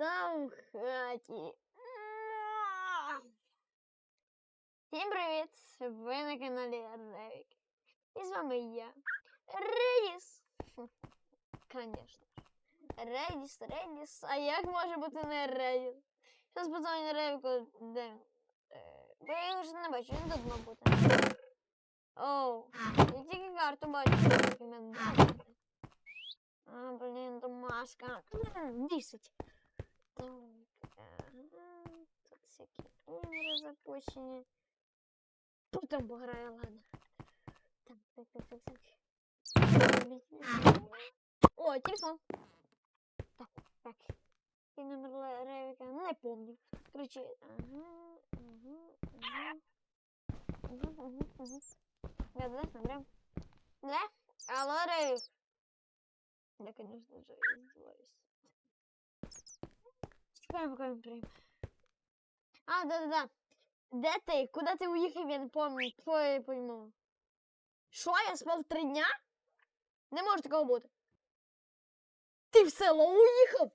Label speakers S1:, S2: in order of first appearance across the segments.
S1: Там в хаті. Всім привіт! Ви на каналі Ревік. І з вами я. Редіс. Конечно. Редіс, Редіс. А як може бути не Редіс? Зараз позвоню Ревіку, де? Е, Бо я його вже не бачу, він тут мав бути. Оу, я тільки карту бачу, як він. А, блін, домашка. Десять. Тут всякі ігри запущені. Потім пограю, ладно. Так, так, так, так, так. О, телефон. Так, так. І номер Ревіка не помню. Короче, ага, ага, ага. Ага, ага, ага. Да, да, набрем. Да? Алло, Ревик. Я, конечно же, издеваюсь. Поки він прийме. А, да-да-да. Де ти? Куди ти уїхав, я не пам'ятаю. Твоє пойму. Що, я спав три дня? Не може такого бути. Ти в село уїхав?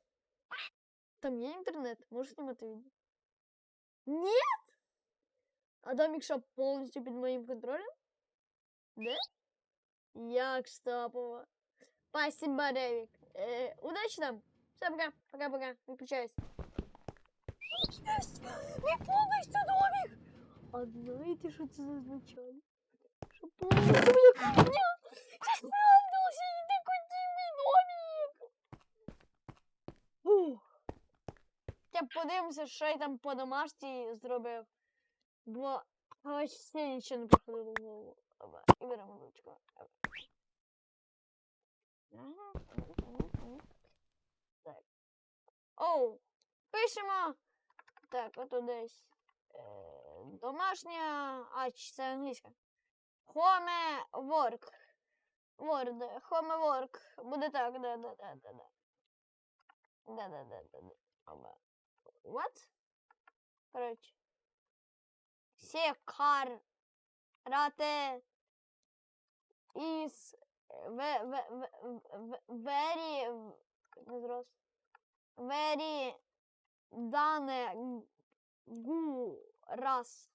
S1: Там є інтернет, можеш знімати відео. Ні? А домик що, повністю під моїм контролем? Де? Як штапово. Спасибо, Ревик. Э, удачи нам. Все, пока, пока, пока. Выключаюсь. Есть! Не полностью домик! А знаете, что это означает? Что полностью моя кухня справдился и такой дивний домик! Я подивимося, що я там по домашній зробив. Бо ще нічого не приходило в голову. І беремо ручку. Ага, ага, ага, ага. Так. Оу, пишемо. Так, ото десь. Е, домашня. А, чи це англійська? Home work. Word. Home work. Буде так, да, да, да, да, да. Да, да, да, да, да. What? Короче. Секар. Рате. Ve, ve, very не зрос. Very дане гу раз.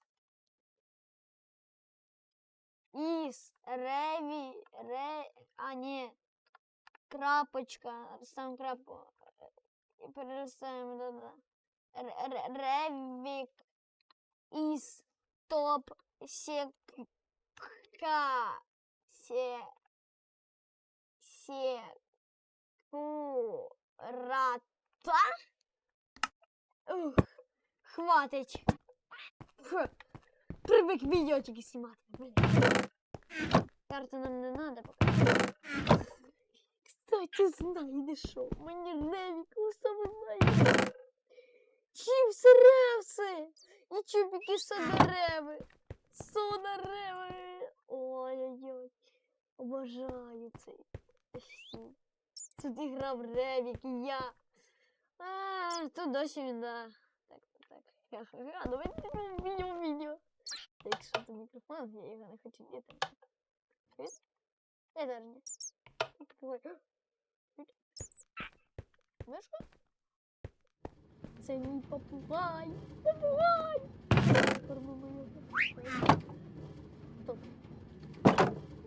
S1: Is реві ре а ні. Крапочка. Ставимо крапку. І переростаємо да, да. Р- р- Ревік із топ сека се секурата. Ух, хватить. Фу, Привик відеотики знімати. Карту нам не надо поки. Кстати, знаєте що? Мені Ревік усе знає. Чіпси ревси! І чубики содареви. Содареви. Ой-ой-ой. Обожаю цей. Тут грав Ревік, я. А, тут досі він, да. Так, так, так. Ха-ха-ха, давайте відео, відео, відео. Так, що тут мікрофон, я його не хочу діти. Я даже не. Ой. Мишка? Це мій попугай. Попугай! Корма моя попугай. Стоп.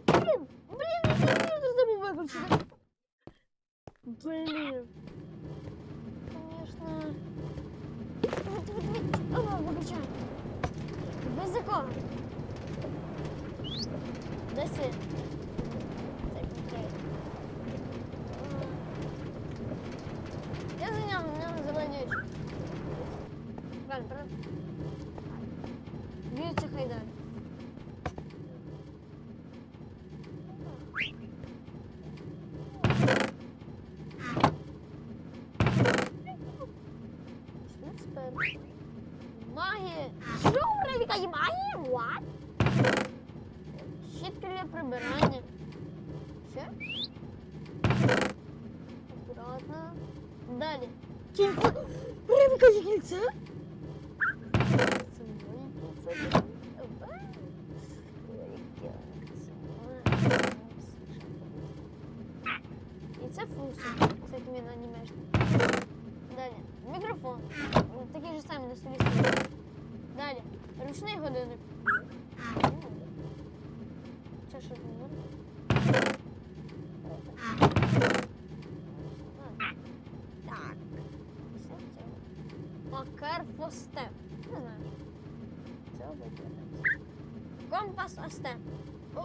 S1: Блін, блін, я телевізор забув виключити. Блін. Конечно. Ага, выключай. Высоко. До свет. Так, окей. А. Я занял, у меня зеленый очи. Правильно, правильно? Да, Далі. Мікрофон. Такий же самий на столі стоїть. Далі. Ручний годинник. Це що тут? Так. Все це. Акерфостеп. Не знаю. Це викладається. Компас Астеп. О,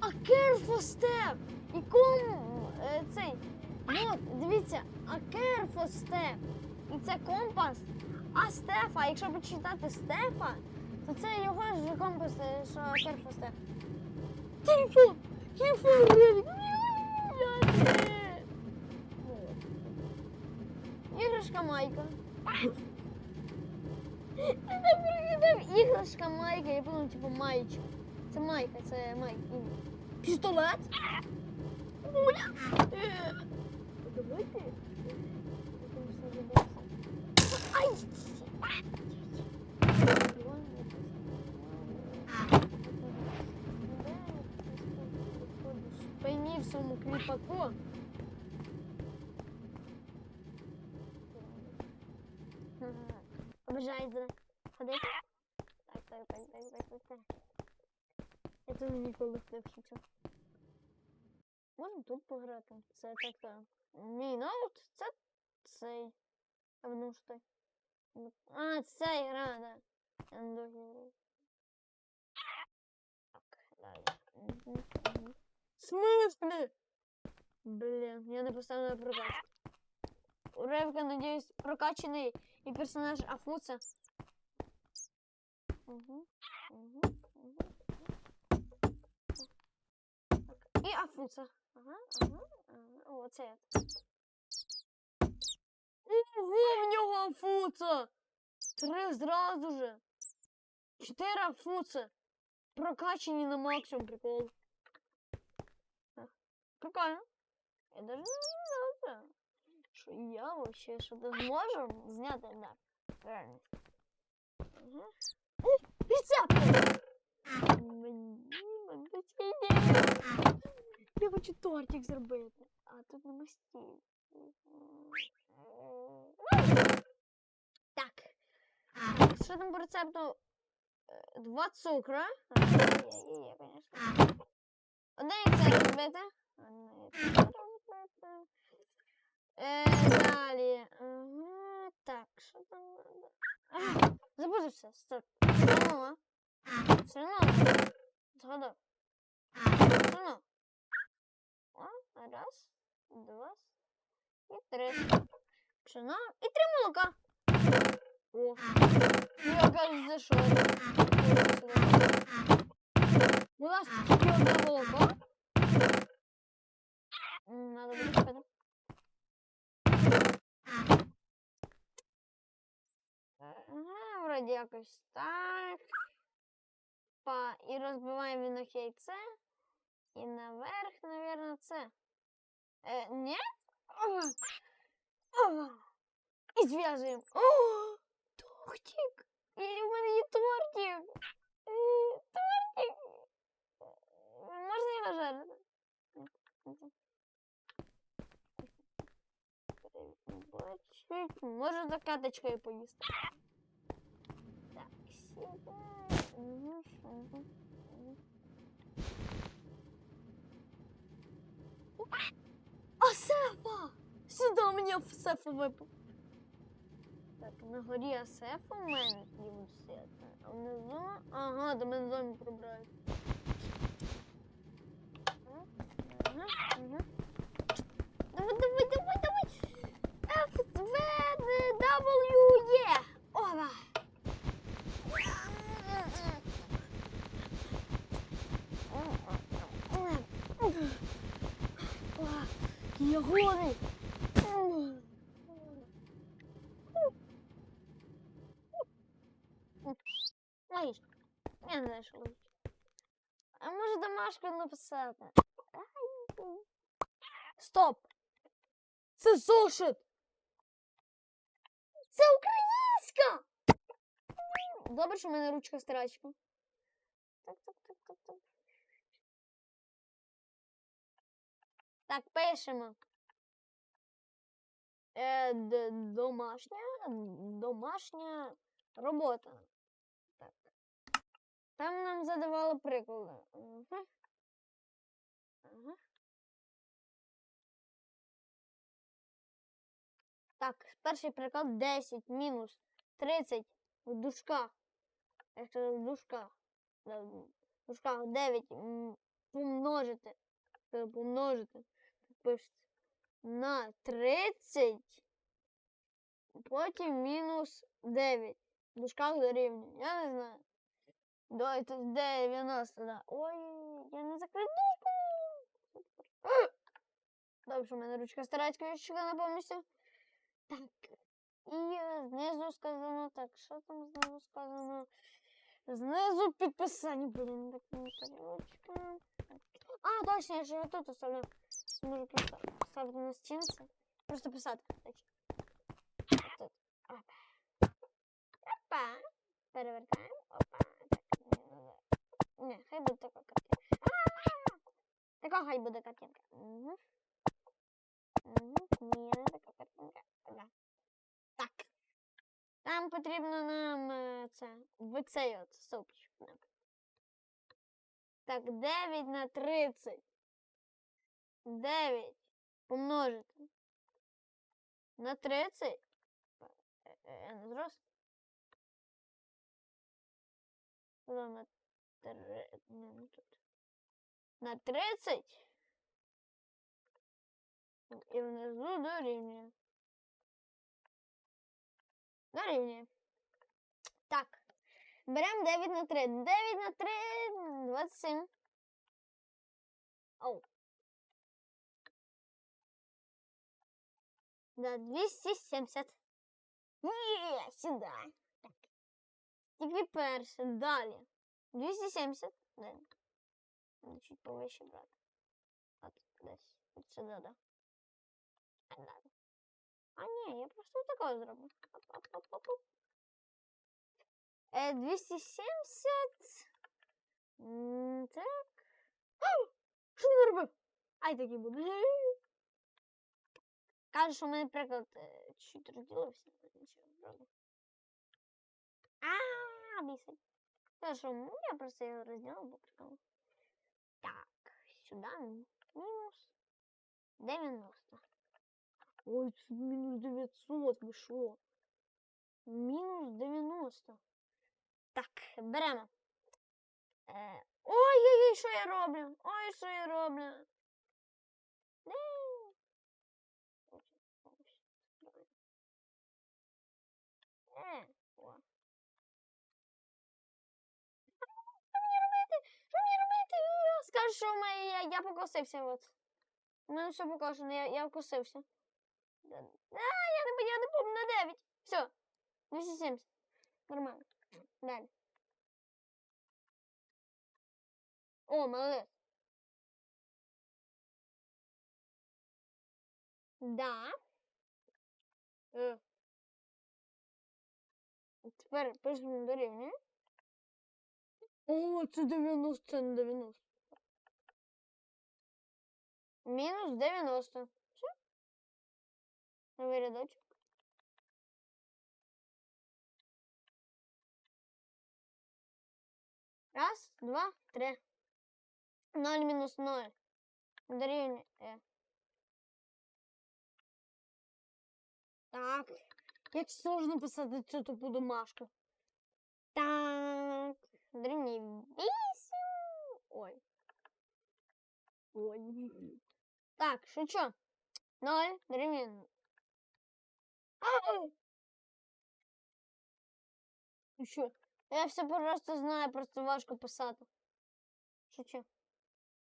S1: Акерфостеп! І ком е, цей. От, дивіться, Акерфостеп. І це компас. А Стефа, якщо почитати Стефа, то це його ж компас, е, що Акерфостеп. Телефон! Телефон Ревік! Іграшка Майка. Я так іграшка Майка, я подумав, типу маєчка. Це Майка, це Майк. Пістолет? Гуля? Давайте. Ай! Спині в своєму кліпаку. Обижається. Ходити? Так, так, так, так, так, так, так. Я тут ніколи не вчився. Можемо тут пограти. Це так. Мій ноут, це цей. А ну що ти? Ну, А, це гра, да. Я не дуже граю. Так, далі. Мгм, мгм. В смысле? Блін, я не поставила на прокачку. У Ревка, надіюсь, прокачаний і персонаж Афуца. Угу, угу, угу. І Афуца. Ага, ага, ага. О, оце. Ого, в нього Афуца! Три зразу же. Чотири Афуца. Прокачані на максимум, прикол. Так, Прикольно. Я даже не знала, що я вообще что-то зможу зняти, да. Правильно. Угу. О, рецепт! Мені ідея. Я хочу тортик зробити. А тут нема стіль. Так. Що там по рецепту? Е, Два цукра. Одне яйце розбите. Е, далі. Ага, так, що там надо? А, Запутався. Стоп. Сирнова. Сирнова. Згадав. Сирнова. О, раз, два і три. Пшено і три молока. О, я кажу, за що? У нас тільки одне молоко. М, Надо буде спити. Ага, вроді якось так. Па, і розбиваємо він їх яйце. І наверх, наверное, це. Е, ні? Ага. Ага. І зв'язуємо. О, тортик. І в мене є тортик. Е, Тортик. Можна його жарити? Бачить. Можу за каточкою поїсти. Так, сюди. Сефа! Сюди мені сефа випав. Так, на горі асефа в мене буде стояти. А внизу. Ага, до мене зомбі пробирають. Ага, ага. Давай, давай, давай, давай. Логічно. Я не що. А може домашку написати? Стоп! Це зошит! Це українська! Добре, що в мене ручка старачка. Так, так, так, так, так. Так, пишемо. Е, д- домашня, домашня робота. Так. Там нам задавали приклади. Ага. Ага. Так, перший приклад 10 мінус 30 в дужках. Я сказав в дужках. В дужках 9 м, помножити. Помножити. Пишеться на 30. Потім мінус 9. В дужках дорівнює. Я не знаю. Давайте 90, да. Ой, я не закрив дужку. Добре, в мене ручка старається ключика на повністю. Так. І знизу сказано, так, що там знизу сказано? Знизу підписання, блін, так не. А, точно, я його тут оставляю. Можу просто ставити на стінці. Просто писати. Тут. Опа. Опа. Перевертаємо. Опа. Так, ні, ну, хай буде така картинка. Така хай буде картинка. Угу. Угу. Ні, не така картинка. Да. Так. Нам потрібно нам це в цей от стовпчик. Так, 9 на 30. 9 помножити на 30. Е, е, не зрос. На 3. Не, не тут. На 30. І внизу дорівнює. Дорівнює. Так. Беремо 9 на 3. 9 на 3 27. Оу. Да, 270. Є, сюди. Так. Тільки перше. Далі. 270. Де? Надо чуть повище брати. От десь. От сюди, да. А, да. А ні, я просто такого зроблю. Оп-оп-оп-оп. Е, 270. М, Так. Ау! Що ти робив? Ай, такий буде. Каже, що в мене приклад е, чуть розділився. А, бісить. Та що, я просто його розділив, бо прикол. Так, сюди мінус 90. Ой, це мінус 900, ви що? Мінус 90. Так, беремо. Е, Ой-ой-ой, що я роблю? Ой, що я роблю? Де? Е, о. Що мені робити? Що мені робити? Е, Скажи, що я, покосився. От. У мене все покошено, я, я вкусився. Да- А, я не, я не помню на 9. Все. 270. Нормально. Далі. О, молодець. Да. Е. Тепер пишемо дорівнює. О, це 90, це не 90. Мінус 90. Все. Новий рядочок. Раз, два, три. Ноль мінус ноль. Дорівнює. Е. Так. Як сложно писати цю тупу домашку. Так. Дорівнює вісім. Ой. Ой. Так, шучу. Ноль дорівнює. Ау! Ну? Я все просто знаю, просто важко писати. Шучу.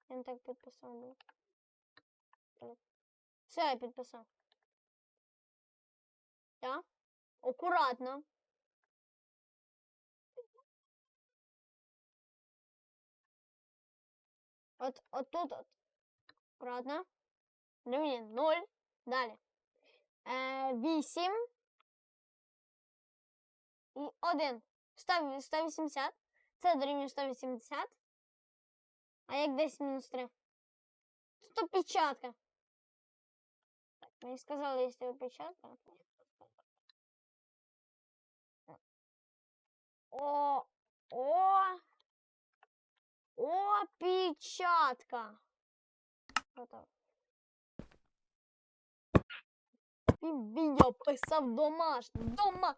S1: Я не так підписав був. Все, я підписав. Так? Акуратно. От, от тут от. Акуратно. Дорівнює 0. Далі. Е, 8. І 1. 100, 180. Це дорівнює 180. А як 10 мінус 3? 150. Мені сказали, якщо опечатка. О, о, опечатка. Готово. Він відео писав домашнє. Дома.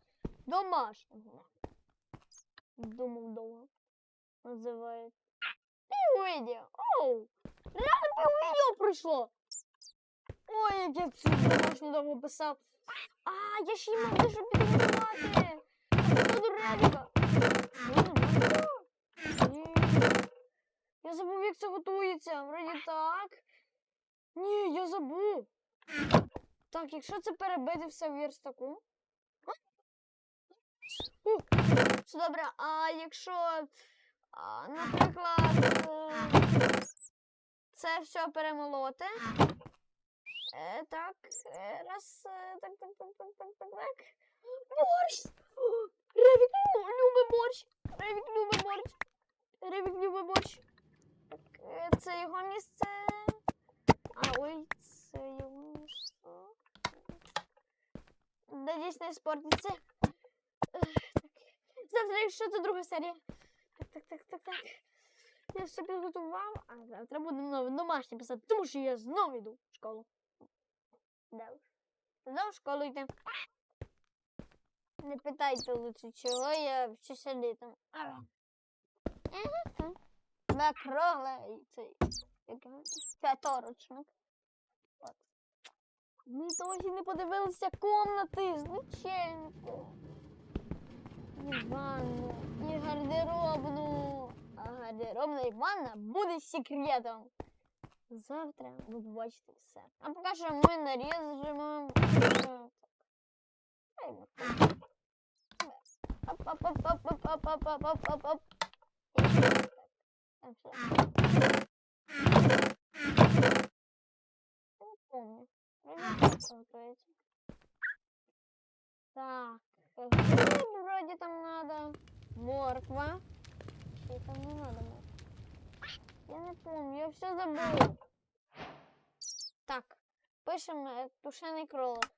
S1: Домашнього. Думав довго. Називається. Піввідео. Оу! Реально піввідео пройшло. Ой, як я цю домашню довго писав. А, я ще й мав дещо підготувати. Ревіка. Ні. Я забув, як це готується. Вроді так. Ні, я забув. Так, якщо це перебити все в верстаку. Все добре, а якщо, наприклад, це все перемолоти. Е, так, е, раз, е, так, так, так, так, так, так, так. Борщ! Ревік лю- любить борщ! Ревік любить борщ! Ревік любить борщ! Так, е, це його місце. А це його. Надіюсь, не спортиться. Завтра, якщо це друга серія. Так, так, так, так, так. Я все підготував, а завтра буду домашнє писати, тому що я знову йду в школу. Да уж. Знову в школу йти. Не питайте лучше, чого я вчуся літом. На кругле цей як його, п'яторочник. От. Ми досі не подивилися комнати, звичайно. І ванну, і гардеробну. А гардеробна і ванна буде секретом. Завтра ви побачите все. А поки що ми наріжемо. ну. Оп-оп-оп-оп-оп-оп-оп-оп-оп-оп. І так. Хлеб вроде там надо. Морква. Что там не надо морква? Я не помню, я все забыл. Так, пишем э, тушеный кролик.